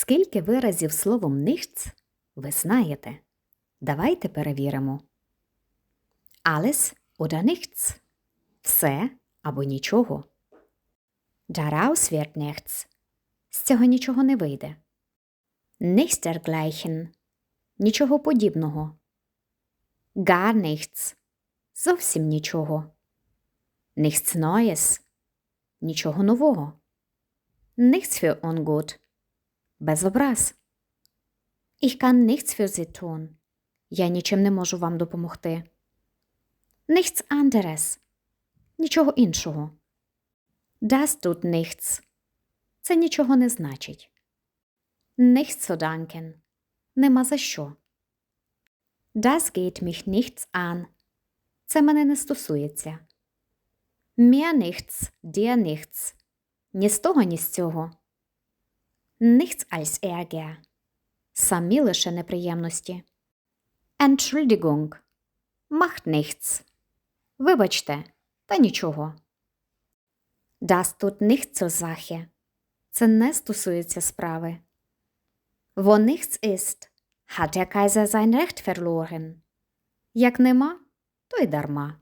Скільки виразів словом nichts ви знаєте? Давайте перевіримо. Alles oder nichts. Все або нічого. Daraus wird nichts. З цього нічого не вийде. Nichts. Нічого подібного. Gar nichts. Зовсім нічого. Nichts Neues. Нічого нового. Nichts für ungut. Без образ. Ich kann nichts für Sie tun. Я нічим не можу вам допомогти. Nichts anderes. Нічого іншого. Das tut nichts. Це нічого не значить. Nichts zu danken. Нема за що. Das geht mich nichts an. Це мене не стосується. Mir nichts, dir nichts. Ні з того, ні з цього. Nichts als Ärger. Самі лише неприємності. Entschuldigung. Macht nichts. Вибачте, та нічого. Das tut nichts zur Sache. Це не стосується справи. Wo nichts ist, hat der Kaiser sein Recht verloren. Як нема, то й дарма.